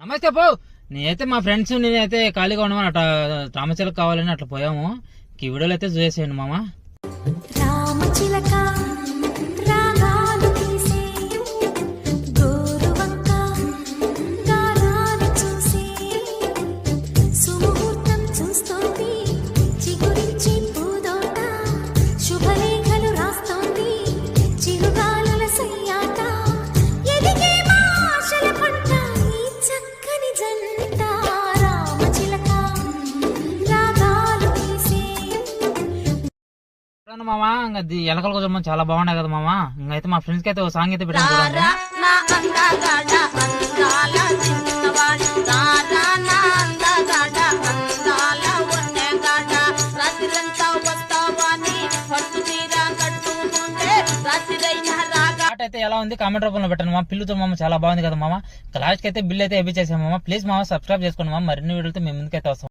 నమస్తే పో. నేనైతే మా ఫ్రెండ్స్ నేనైతే ఖాళీగా ఉన్నామని అట్లా రామచిలక కావాలని అట్లా పోయాము. ఈ వీడియోలు అయితే చూసేయండి మామ. రామచిలక చూడండి మామ ఇంకా ఎలకల కోసం చాలా బాగున్నాయి కదా మామ. ఇంకా అయితే మా ఫ్రెండ్స్కి అయితే ఒక సాంగ్ అయితే పెట్టాను అయితే ఎలా ఉంది? కామెంట్ రూపంలో పెట్టండి మా పిల్లుతో మామ చాలా బాగుంది కదా మామ. లాస్ట్కి అయితే బిల్ అయితే ఇప్పించేసాం మామ. ప్లీజ్ మామ సబ్స్క్రైబ్ చేసుకోండి మామ. మరిన్ని వీడియోలతో మేము ముందుకైతే వస్తాం.